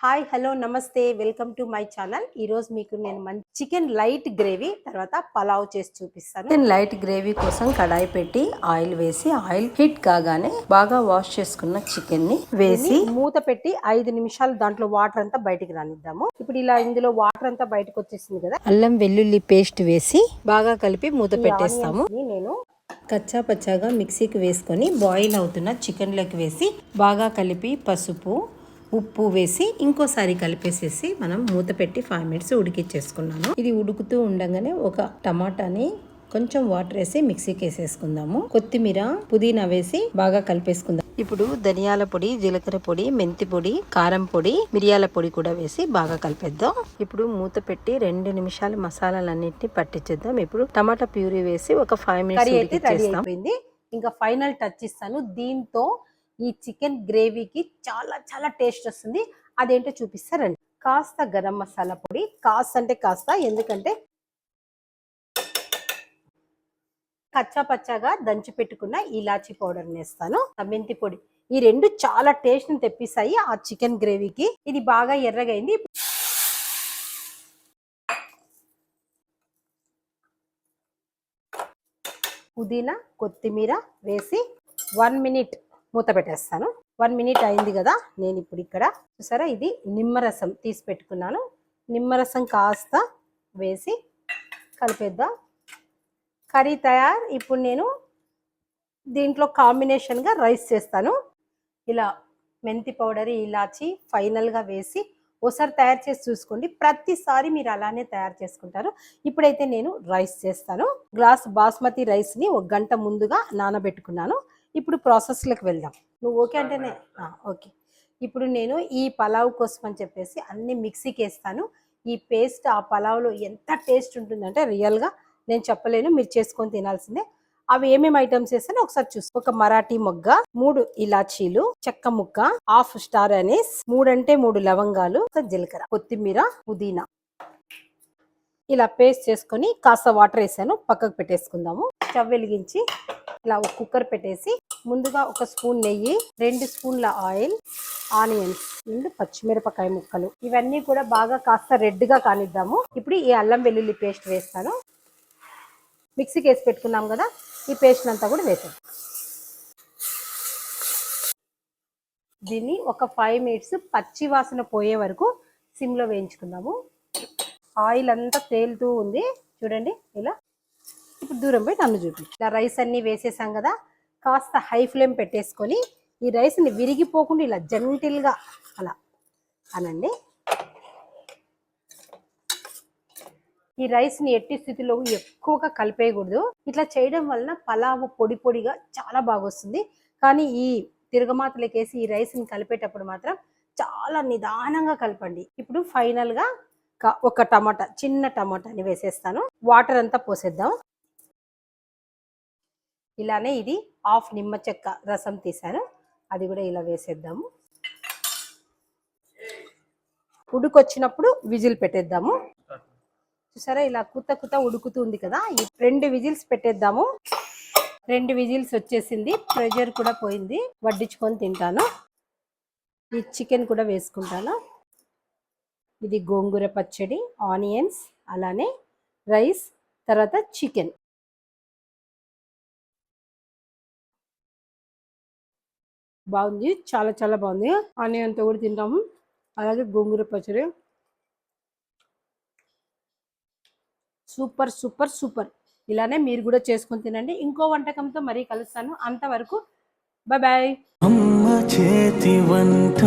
Hi hello నమస్తే welcome to my channel. ఈ రోజు మీకు నేను మంచి చికెన్ లైట్ గ్రేవీ తర్వాత పలావ్ చేసి చూపిస్తాను. చికెన్ లైట్ గ్రేవీ కోసం కడాయి పెట్టి ఆయిల్ వేసి ఆయిల్ హీట్ కాగానే బాగా వాష్ చేసుకున్న చికెన్ని వేసి మూత పెట్టి ఐదు నిమిషాలు దాంట్లో వాటర్ అంతా బయటికి రానిద్దాము. ఇప్పుడు ఇలా ఇందులో వాటర్ అంతా బయటకు వచ్చేసింది కదా. అల్లం వెల్లుల్లి పేస్ట్ వేసి బాగా కలిపి మూత పెట్టేస్తాము. నేను కచ్చా పచ్చాగా మిక్సీకి వేసుకొని బాయిల్ అవుతున్న చికెన్లోకి వేసి బాగా కలిపి పసుపు ఉప్పు వేసి ఇంకోసారి కలిపేసేసి మనం మూత పెట్టి ఫైవ్ మినిట్స్ ఉడికిచ్చేసుకున్నాము ఇది ఉడుకుతూ ఉండగానే ఒక టమాటాని కొంచెం వాటర్ వేసి మిక్సీకి వేసేసుకుందాము. కొత్తిమీర పుదీనా వేసి బాగా కలిపేసుకుందాం. ఇప్పుడు ధనియాల పొడి జీలకర్ర పొడి మెంతి పొడి కారం పొడి మిరియాల పొడి కూడా వేసి బాగా కలిపేద్దాం. ఇప్పుడు మూత పెట్టి రెండు నిమిషాలు మసాలాలన్నింటినీ పట్టించేద్దాం. ఇప్పుడు టమాటా ప్యూరీ వేసి ఒక ఫైవ్ మినిట్స్ అయిపోయింది. ఇంకా ఫైనల్ టచ్ ఇస్తాను. దీంతో ఈ చికెన్ గ్రేవీకి చాలా చాలా టేస్ట్ వస్తుంది. అదేంటో చూపిస్తారండి. కాస్త గరం మసాలా పొడి. కాస్త అంటే కాస్త ఎందుకంటే కచ్చా పచ్చాగా దంచి పెట్టుకున్న ఇలాచీ పౌడర్ వేస్తాను మెంతి పొడి. ఈ రెండు చాలా టేస్ట్ని తెప్పిస్తాయి ఆ చికెన్ గ్రేవీకి. ఇది బాగా ఎర్రగైంది. పుదీనా కొత్తిమీర వేసి వన్ మినిట్ మూత పెట్టేస్తాను. వన్ మినిట్ అయింది కదా నేను ఇప్పుడు ఇక్కడ చూసారా ఇది నిమ్మరసం తీసి పెట్టుకున్నాను. నిమ్మరసం కాస్త వేసి కలిపేద్దాం. కర్రీ తయారు ఇప్పుడు నేను దీంట్లో కాంబినేషన్గా రైస్ చేస్తాను. ఇలా మెంతి పౌడర్ ఇలాచి ఫైనల్గా వేసి ఒకసారి తయారు చేసి చూసుకోండి. ప్రతిసారి మీరు అలానే తయారు చేసుకుంటారు. ఇప్పుడైతే నేను రైస్ చేస్తాను. గ్లాస్ బాస్మతి రైస్ని ఒక గంట ముందుగా నానబెట్టుకున్నాను. ఇప్పుడు ప్రాసెస్లోకి వెళ్దాం. నువ్వు ఓకే అంటేనే? ఓకే. ఇప్పుడు నేను ఈ పలావ్ కోసం అని చెప్పేసి అన్ని మిక్సీకి వేస్తాను. ఈ పేస్ట్ ఆ పలావ్లో ఎంత టేస్ట్ ఉంటుందంటే రియల్గా నేను చెప్పలేను మీరు చేసుకొని తినాల్సిందే. అవి ఏమేమి ఐటమ్స్ వేస్తానో ఒకసారి చూసి. ఒక మరాఠీ మొగ్గ మూడు ఇలాచీలు చెక్క ముక్క హాఫ్ స్టార్ అనీస్ మూడంటే మూడు లవంగాలు జీలకర్ర కొత్తిమీర పుదీనా. ఇలా పేస్ట్ చేసుకొని కాస్త వాటర్ వేసాను పక్కకు పెట్టేసుకుందాము. స్టవ్ వెలిగించి ఇలా ఒక కుక్కర్ పెట్టేసి ముందుగా ఒక స్పూన్ నెయ్యి రెండు స్పూన్ల ఆయిల్ ఆనియన్స్ రెండు పచ్చిమిరపకాయ ముక్కలు. ఇవన్నీ కూడా బాగా కాస్త రెడ్గా కానిద్దాము. ఇప్పుడు ఈ అల్లం వెల్లుల్లి పేస్ట్ వేస్తాను. మిక్సీకి వేసి పెట్టుకున్నాం కదా ఈ పేస్ట్ అంతా కూడా వేసాం దీన్ని ఒక ఫైవ్ మినిట్స్ పచ్చి వాసన పోయే వరకు సిమ్లో వేయించుకుందాము. ఆయిల్ అంతా తేలుతూ ఉంది. చూడండి ఇలా. ఇప్పుడు దూరం పోయి నన్ను చూపి. ఇలా రైస్ అన్నీ వేసేసాం కదా కాస్త హై ఫ్లేమ్ పెట్టేసుకొని ఈ రైస్ని విరిగిపోకుండా ఇలా జెంటిల్గా అలా అనండి. ఈ రైస్ని ఎట్టి స్థితిలో ఎక్కువగా కలిపేయకూడదు. ఇట్లా చేయడం వలన పలావు పొడి పొడిగా చాలా బాగా వస్తుంది కానీ ఈ తిరగమాతలకేసి ఈ రైస్ని కలిపేటప్పుడు మాత్రం చాలా నిదానంగా కలపండి. ఇప్పుడు ఫైనల్గా ఒక టమాటా చిన్న టమాటాని వేసేస్తాను. వాటర్ అంతా పోసేద్దాం. ఇలానే ఇది హాఫ్ నిమ్మ చెక్క రసం తీసాను అది కూడా ఇలా వేసేద్దాము. ఉడుకొచ్చినప్పుడు విజిల్ పెట్టేద్దాము. చూసారా ఇలా కుత్త కుత ఉడుకుతుంది కదా ఈ రెండు విజిల్స్ పెట్టేద్దాము. రెండు విజిల్స్ వచ్చేసింది ప్రెషర్ కూడా పోయింది వడ్డించుకొని తింటాను. ఈ చికెన్ కూడా వేసుకుంటాను. ఇది గోంగూర పచ్చడి ఆనియన్స్ అలానే రైస్ తర్వాత చికెన్. బాగుంది. చాలా చాలా బాగుంది. ఆనియన్తో కూడా తింటాము. అలాగే gongura pachadi. Super super super. ఇలానే మీరు కూడా చేసుకొని తినండి. ఇంకో వంటకంతో మరీ కలుస్తాను. అంతవరకు బాయ్ బాయ్ అమ్మ చేతి వంట.